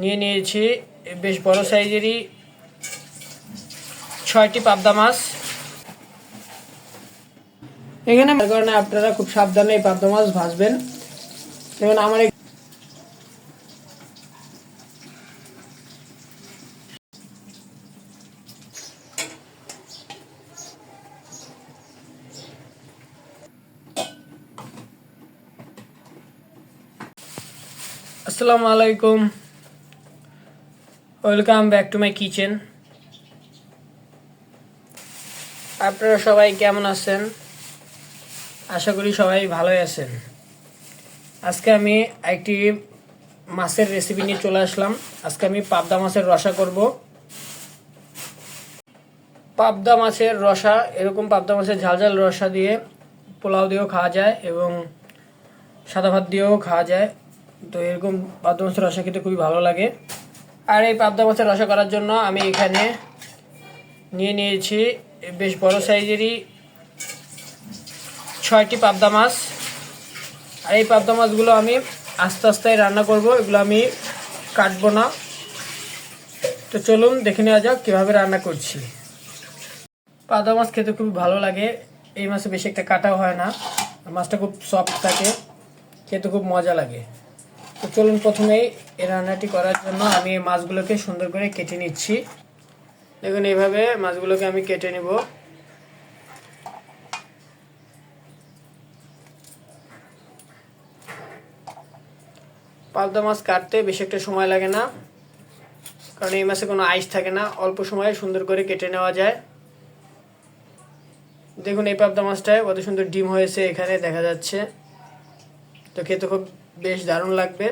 নিয়ে নিয়েছি। বেশ বড় সাইজেরই ছয়টি পাবদা মাছ। এখানে কারণে আপনারা খুব সাবধানে এই পাবদা মাছ ভাজবেন। যেমন আমার আসসালামু আলাইকুম। Welcome back to my kitchen আপনারা সবাই কেমন আছেন? আশা করি সবাই ভালোই আছেন। আজকে আমি একটি মাছের রেসিপি নিয়ে চলে আসলাম। আজকে আমি পাবদা মাছের রসা করব। পাবদা মাছের রসা, এরকম পাবদা মাছের ঝাল ঝাল রসা দিয়ে পোলাও দিয়েও খাওয়া যায় এবং সাদা ভাত দিয়েও খাওয়া যায়। তো এরকম পাবদা মাছের রসা খেতে খুবই ভালো লাগে। আর এই পাবদা মাছের রসা করার জন্য আমি এখানে নিয়ে নিয়েছি বেশ বড় সাইজেরই ছয়টি পাবদা মাছ। আর এই পাবদা মাছগুলো আমি আস্তে আস্তে রান্না করব, এগুলো আমি কাটবো না। তো চলুন দেখে নেওয়া যাক কীভাবে রান্না করছি। পাবদা মাছ খেতে খুব ভালো লাগে, এই মাছে বেশি একটা কাটাও হয় না। মাছটা খুব সফট থাকে, খেতে খুব মজা লাগে। তো চলুন প্রথমেই এই রান্নাটি করার জন্য আমি এই মাছগুলোকে সুন্দর করে কেটে নিচ্ছি। দেখুন, এইভাবে মাছগুলোকে আমি কেটে নিব। পাবদা মাছ কাটতে বেশি একটা সময় লাগে না, কারণ এই মাছে কোনো আইস থাকে না, অল্প সময়ে সুন্দর করে কেটে নেওয়া যায়। দেখুন, এই পাবদা মাছটায় কত সুন্দর ডিম হয়েছে এখানে দেখা যাচ্ছে। তো খেতে খুব বেশ দারুণ লাগবে।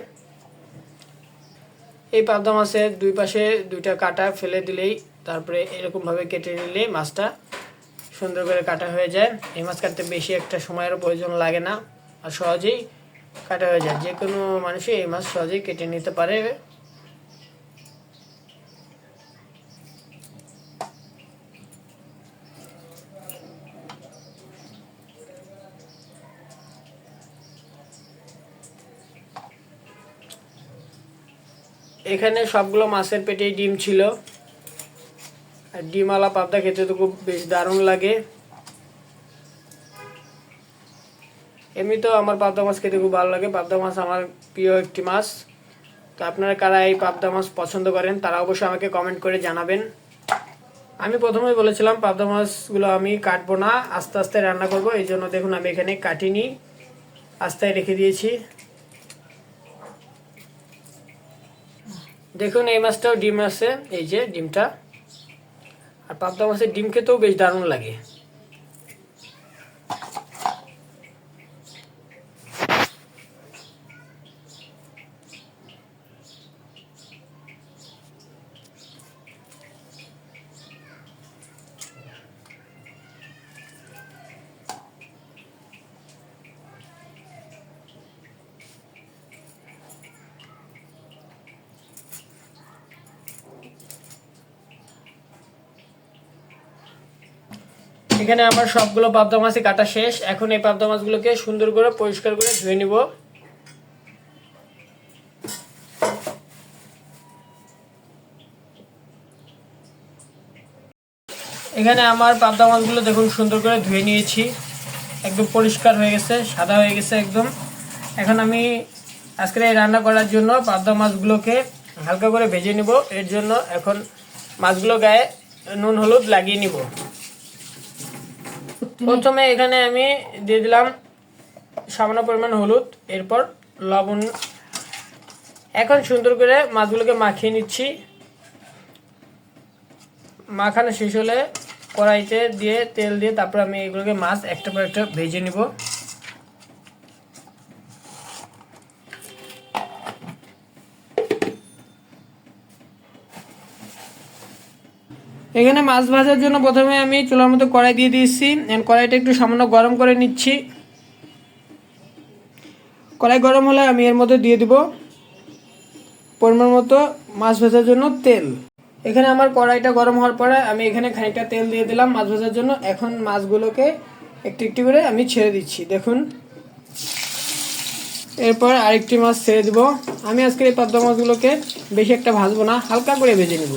এই পাবদা মাছের দুই পাশে দুইটা কাটা ফেলে দিলেই তারপরে এরকমভাবে কেটে নিলে মাছটা সুন্দর করে কাটা হয়ে যায়। এই মাছ কাটতে বেশি একটা সময়ের প্রয়োজন লাগে না আর সহজেই কাটা হয়ে যায়। যে কোনো মানুষই এই মাছ সহজেই কেটে নিতে পারে। এখানে সবগুলো মাছের পেটেই ডিম ছিল। আর ডিমওয়ালা পাবদা খেতে তো খুব বেশ দারুণ লাগে। এমনিতেও আমার পাবদা মাছ খেতে খুব ভালো লাগে। পাবদা মাছ আমার প্রিয় একটি মাছ। তো আপনারা কারা এই পাবদা মাছ পছন্দ করেন, তারা অবশ্যই আমাকে কমেন্ট করে জানাবেন। আমি প্রথমেই বলেছিলাম, পাবদা মাছগুলো আমি কাটবো না, আস্তে আস্তে রান্না করব। এই জন্য দেখুন আমি এখানে কাটিনি। আস্তে রেখে দিয়েছি। দেখুন, এই মাছটাও ডিম আছে, এই যে ডিমটা। আর পাবদা মাছের ডিম খেতেও বেশ দারুণ লাগে। এখানে আমার সবগুলো পাবদা মাছই কাটা শেষ। এখন এই পাবদা মাছগুলোকে সুন্দর করে পরিষ্কার করে ধুয়ে নিব। এখানে আমার পাবদা মাছগুলো দেখুন সুন্দর করে ধুয়ে নিয়েছি। একদম পরিষ্কার হয়ে গেছে, সাদা হয়ে গেছে একদম। এখন আমি আজকের এই রান্না করার জন্য পাবদা মাছগুলোকে হালকা করে ভেজে নিব। এর জন্য এখন মাছগুলো গায়ে নুন, হলুদ লাগিয়ে নিব। প্রথমে এখানে আমি দিয়ে দিলাম সামান্য পরিমাণ হলুদ, এরপর লবণ। এখন সুন্দর করে মাছগুলোকে মাখিয়ে নিচ্ছি। মাখানো শেষ হলে কড়াইতে দিয়ে তেল দিয়ে তারপর আমি এগুলোকে মাছ একটা পর একটা ভেজে নিব। এখানে মাছ ভাজার জন্য প্রথমে আমি চুলার মতো কড়াই দিয়ে দিয়েছি। and কড়াইটা একটু সামান্য গরম করে নিচ্ছি। কড়াই গরম হলে আমি এর মধ্যে দিয়ে দিব পরিমাণ মতো মাছ ভাজার জন্য তেল। এখানে আমার কড়াইটা গরম হওয়ার পরে আমি এখানে খানিকটা তেল দিয়ে দিলাম মাছ ভাজার জন্য। এখন মাছগুলোকে একটু একটু করে আমি ছেড়ে দিচ্ছি। দেখুন। এরপর আরেকটি মাছ ছেড়ে দিব। আমি আজকে এই পাবদা মাছগুলোকে বেশি একটা ভাজবো না, হালকা করে ভেজে নিব।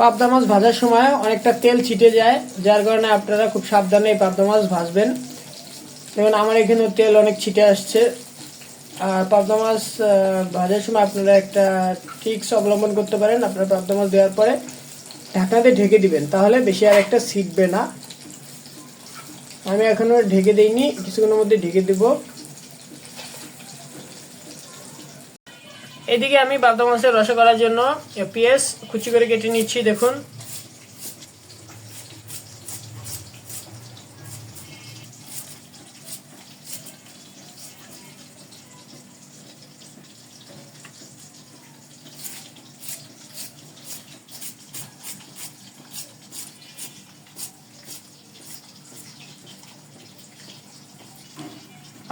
পাবদা মাছ ভাজার সময় অনেকটা তেল ছিটে যায়, যার কারণে আপনারা খুব সাবধানে এই পাবদা মাছ ভাজবেন। যেমন আমার এখানেও তেল অনেক ছিটে আসছে। আর পাবদা মাছ ভাজার সময় আপনারা একটা ট্রিক্স অবলম্বন করতে পারেন, আপনারা পাবদা মাছ দেওয়ার পরে ঢাকনাতে ঢেকে দিবেন। তাহলে বেশি আর একটা ছিটবে না। আমি এখনও ঢেকে দিইনি, কিছুক্ষণের মধ্যে ঢেকে দেব। এদিকে আমি পাবদা মাছের রসা করার জন্য পেঁয়াজ কুচি করে কেটে নিচ্ছি, দেখুন।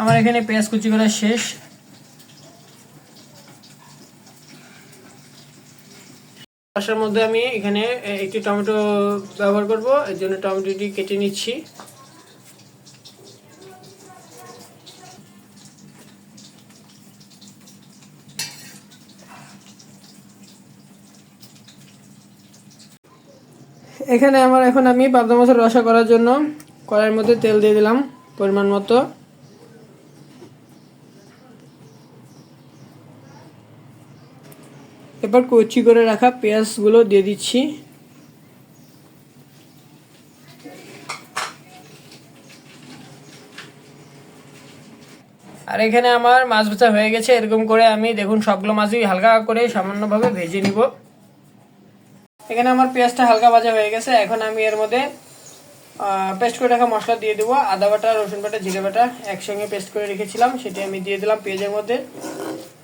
আমার এখানে পেঁয়াজ কুচি করা শেষ। রসার মধ্যে আমি এখানে একটি টমেটো ব্যবহার করব। এর জন্য টমেটোটি কেটে নিচ্ছি। এখানে আমার এখন আমি পাবদা মাছের রসা করার জন্য কড়াইয়ের মধ্যে তেল দিয়ে দিলাম পরিমাণ মতো। এবার কচি করে রাখা পেঁয়াজগুলো দিয়ে দিচ্ছি। আর এখানে আমার মাছ ভাজা হয়ে গেছে, এরকম করে আমি দেখুন সবগুলো মাছই হালকা করে সামান্যভাবে ভেজে নিব। এখানে আমার পেঁয়াজটা হালকা ভাজা হয়ে গেছে, এখন আমি এর মধ্যে পেস্ট করে রাখা মশলা দিয়ে দেবো, আদা বাটা, রসুন বাটা, জিরে বাটা একসঙ্গে পেস্ট করে রেখেছিলাম, সেটি আমি দিয়ে দিলাম পেঁয়াজের মধ্যে।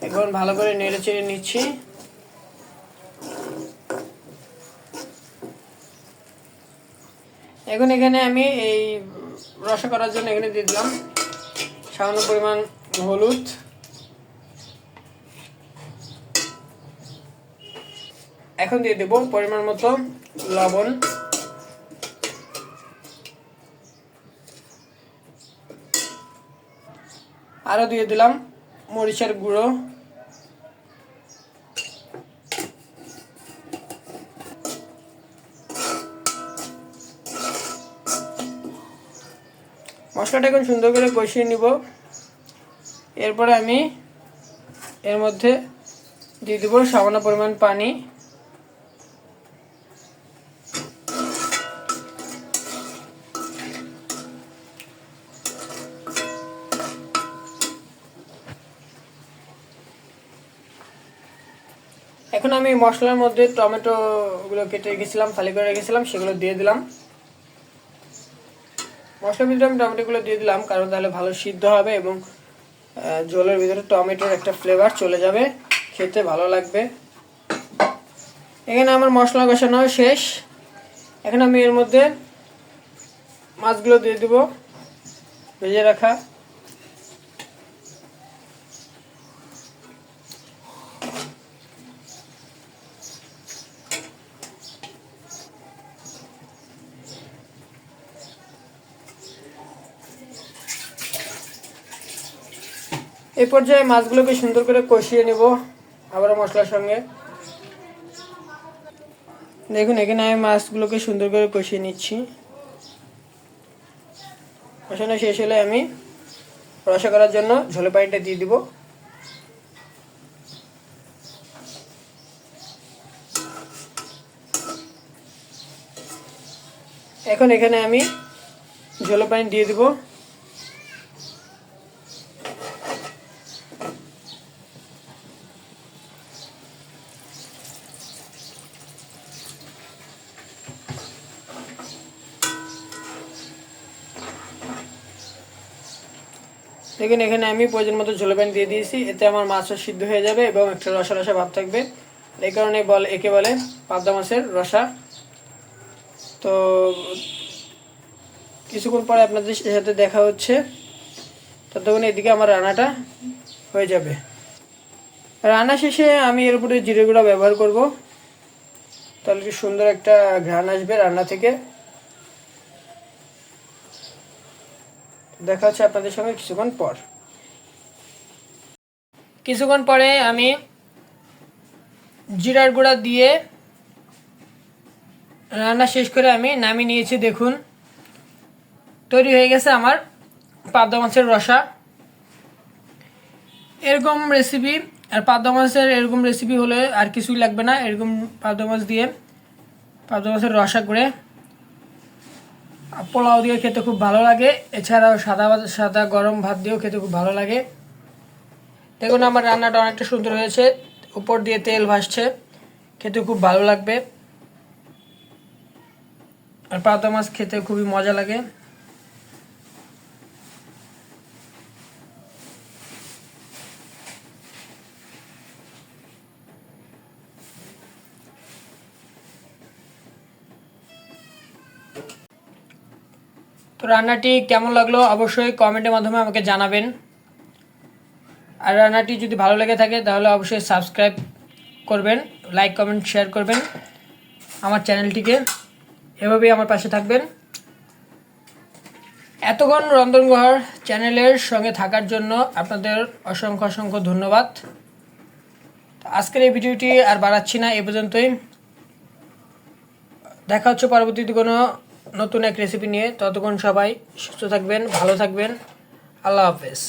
এখন ভালো করে নেড়ে চেড়ে নিচ্ছি। এখন এখানে আমি এই রসা করার জন্য এখানে দিয়ে দিলাম সামান্য পরিমাণ হলুদ। এখন দিয়ে দেব পরিমাণ মতো লবণ। আরও দিয়ে দিলাম মরিচের গুঁড়ো। মশলাটা এখন সুন্দর করে কষিয়ে নিব। এরপরে আমি এর মধ্যে দিয়ে দেবো সামান্য পরিমাণ পানি। এখন আমি মশলার মধ্যে টমেটো গুলো কেটে রেখেছিলাম, ফালি করে রেখেছিলাম, সেগুলো দিয়ে দিলাম। মশলার ভিতরে আমি টমেটোগুলো দিয়ে দিলাম, কারণ তাহলে ভালো সিদ্ধ হবে এবং জলের ভিতরে টমেটোর একটা ফ্লেভার চলে যাবে, খেতে ভালো লাগবে। এখানে আমার মশলা কষানো শেষ। এখন আমি এর মধ্যে মাছগুলো দিয়ে দেবো, ভেজে রাখা। এই পর্যায়ে মাছগুলোকে সুন্দর করে কষিয়ে নেব আবার মশলার সঙ্গে। দেখুন, এখানে আমি মাছগুলোকে সুন্দর করে কষিয়ে নিচ্ছি। কষানো শেষ হলে আমি রসা করার জন্য ঝোলে পানিটা দিয়ে দিব। এখন এখানে আমি ঝোলে পানি দিয়ে দিব। দেখুন, এখানে আমি প্রয়োজন মতো ঝোলে পানি দিয়ে দিয়েছি। এতে আমার মাছও সিদ্ধ হয়ে যাবে এবং একটা রসা রসা ভাব থাকবে। এই কারণে বল, একে বলে পাবদা মাছের রসা। তো, কিছুক্ষণ পরে আপনাদের সাথে দেখা হচ্ছে। ততক্ষণ এদিকে আমার রান্নাটা হয়ে যাবে। রান্না শেষে আমি এর উপরে জিরে গুঁড়া ব্যবহার করব। তাহলে সুন্দর একটা ঘ্রাণ আসবে রান্না থেকে। দেখা হচ্ছে আপনাদের সঙ্গে কিছুক্ষণ পর। কিছুক্ষণ পরে আমি জিরার গুঁড়া দিয়ে রান্না শেষ করে আমি নামিয়ে নিয়েছি, দেখুন। তৈরি হয়ে গেছে আমার পাবদা মাছের রসা। এরকম রেসিপি আর পাবদা মাছের এরকম রেসিপি হলে আর কিছুই লাগবে না। এরকম পাবদা মাছ দিয়ে পাবদা মাছের রসা করে পোলাও দিয়ে খেতে খুব ভালো লাগে। এছাড়াও সাদা ভাত, সাদা গরম ভাত দিয়েও খেতে খুব ভালো লাগে। দেখুন, আমার রান্নাটা অনেকটা সুন্দর হয়েছে। উপর দিয়ে তেল ভাসছে। খেতে খুব ভালো লাগবে। আর পাতা মাছ খেতে খুবই মজা লাগে। তো রান্নাটি কেমন লাগল অবশ্যই কমেন্টের মাধ্যমে আমাকে জানাবেন। আর রান্নাটি যদি ভালো লেগে থাকে, তাহলে অবশ্যই সাবস্ক্রাইব করবেন লাইক কমেন্ট শেয়ার করবেন আমার চ্যানেলটিকে এভাবেই আমার পাশে থাকবেন। এতক্ষণ রন্ধনঘর চ্যানেলের সঙ্গে থাকার জন্য আপনাদের অসংখ্য অসংখ্য ধন্যবাদ। আজকের এই ভিডিওটি আর বাড়াচ্ছি না, এ পর্যন্তই। দেখা হচ্ছে পরবর্তীতে কোনো নতুন এক রেসিপি নিয়ে ততক্ষণ সবাই সুস্থ থাকবেন ভালো থাকবেন। আল্লাহ হাফেজ।